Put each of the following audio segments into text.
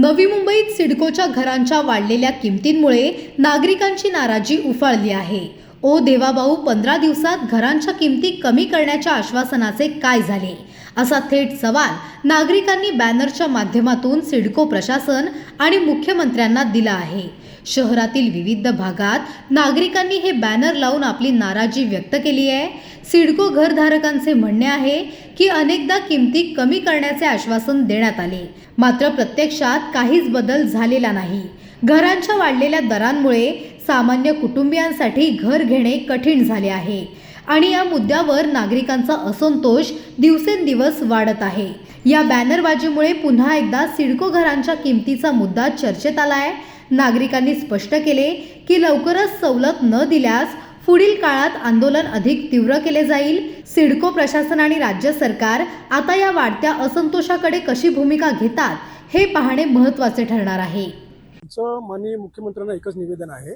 नवी मुंबईत सिडकोच्या घरांच्या वाढलेल्या किमतींमुळे नागरिकांची नाराजी उफाळली आहे. ओ देवाभाऊ पंधरा दिवसात घरांच्या किमती कमी करण्याच्या आश्वासनाचे काय झाले? असा थेट सवाल नागरिकांनी बॅनरच्या माध्यमातून सिडको प्रशासन आणि मुख्यमंत्र्यांना दिला आहे. शहरातील विविध भागात नागरिकांनी हे बॅनर लावून आपली नाराजी व्यक्त केली आहे. सिडको घरधारकांचे म्हणणे आहे की अनेकदा किमती कमी करण्याचे आश्वासन देण्यात आले. मात्र प्रत्यक्षात काहीच बदल झालेला नाही. घरांच्या वाढलेल्या दरांमुळे सामान्य कुटुंबियांसाठी घर घेणे कठीण झाले आहे आणि या मुद्द्यावर नागरिकांचा असंतोष दिवसेंदिवस वाढत आहे. या बॅनरबाजीमुळे पुन्हा एकदा सिडको घरांच्या किमतीचा मुद्दा चर्चेत आला आहे नागरिकांनी स्पष्ट केले की लवकरच सवलत न दिल्यास पुढील काळात आंदोलन अधिक तीव्र केले जाईल. सिडको प्रशासन आणि राज्य सरकार आता या वाढत्या असंतोषाकडे कशी भूमिका घेतात हे पाहणे महत्त्वाचे ठरणार आहे. आमचं माननीय मुख्यमंत्र्यांना एकच निवेदन आहे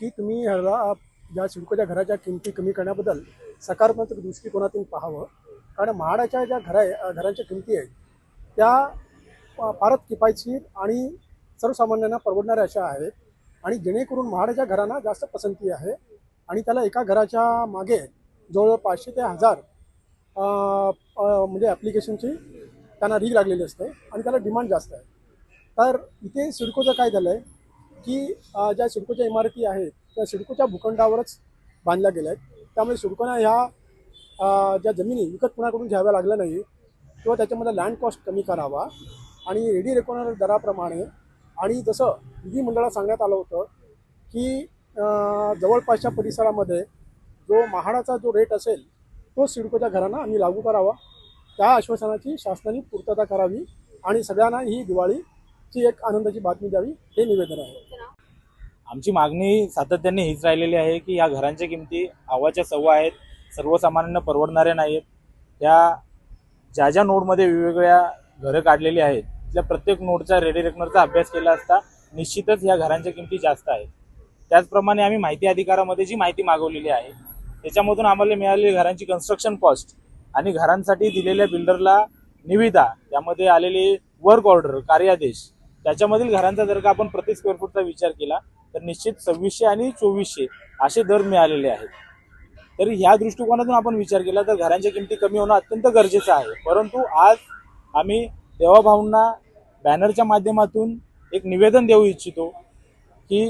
की तुम्ही ह्याला या सिडकोच्या घराच्या किमती कमी करण्याबद्दल सकारात्मक दृष्टिकोनातून पाहावं. कारण म्हाडाच्या ज्या घरा घरांच्या किमती आहेत त्या फारच किफायतशीर आणि सर्वसामान्यांना परवडणाऱ्या अशा आहेत. आणि जेणेकरून म्हाडाच्या घरांना जास्त पसंती आहे. आणि त्याला एका घराच्या मागे जवळजवळ पाचशे ते हजार म्हणजे ॲप्लिकेशनची त्यांना रीग लागलेली असते आणि त्याला डिमांड जास्त आहे. तर इथे सिडकोचं काय झालं आहे की ज्या सिडकोच्या इमारती आहेत त्या सिडकोच्या भूखंडावरच बांधल्या गेल्या आहेत त्यामुळे सिडकोना ह्या ज्या जमिनी विकत कुणाकडून घ्याव्या लागल्या नाही किंवा त्याच्यामध्ये लँड कॉस्ट कमी करावा. आणि रेडी रेकॉनर दराप्रमाणे आणि जसं विधिमंडळात सांगण्यात आलं होतं की जवळपासच्या परिसरामध्ये जो महाडाचा जो रेट असेल तो सिडकोच्या घरांना आम्ही लागू करावा. त्या आश्वासनाची शासनाने पूर्तता करावी आणि सगळ्यांना ही दिवाळीची एक आनंदाची बातमी द्यावी हे निवेदन आहे. आमची मागणी सातत्याने हीच राहिलेली आहे की या घरांच्या किमती हवाच्या सव्वा आहेत सर्वसामान्यांना परवडणाऱ्या नाहीत त्या ज्या ज्या नोडमध्ये वेगवेगळ्या घरं काढलेली आहेत त्या प्रत्येक नोडचा रेडी रेकनरचा अभ्यास केला असता निश्चितच या घरांच्या किमती जास्त आहेत. त्याचप्रमाणे आम्ही माहिती अधिकारामध्ये जी माहिती मागवलेली आहे त्याच्यामधून आम्हाला मिळालेली घरांची कन्स्ट्रक्शन कॉस्ट आणि घरांसाठी दिलेल्या बिल्डरला निविदा त्यामध्ये आलेले वर्क ऑर्डर कार्यादेश त्याच्यामधील घरांचा जर का आपण प्रति स्क्वेअर फूटचा विचार केला तर निश्चित सव्वीसशे आणि चोवीसशे असे दर मिळालेले आहेत. तर ह्या दृष्टिकोनातून आपण विचार केला तर घरांच्या किमती कमी होणं अत्यंत गरजेचं आहे. परंतु आज आम्ही देवाभाऊंना बॅनरच्या माध्यमातून एक निवेदन देऊ इच्छितो की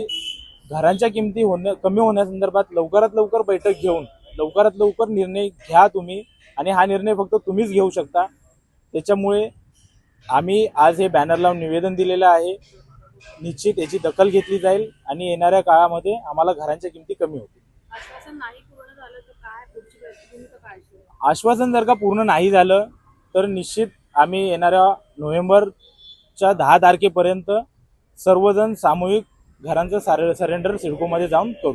घरांच्या किमती होण्या कमी होण्यासंदर्भात लवकरात लवकर बैठक घेऊन लवकरात लवकर निर्णय घ्या तुम्ही आणि हा निर्णय फक्त तुम्हीच घेऊ शकता. त्याच्यामुळे आम्ही आज हे बॅनर लावून निवेदन दिलेलं आहे. निश्चित याची दखल घेतली जाईल आणि येणाऱ्या काळामध्ये आम्हाला घरांच्या किमती कमी होतील. आश्वासन जर का पूर्ण नाही झालं तर निश्चित आम्ही येणाऱ्या च्या दहा तारखेपर्यंत सर्वजण सामूहिक घरांचं सारे सरेंडर सिडकोमध्ये जाऊन करू.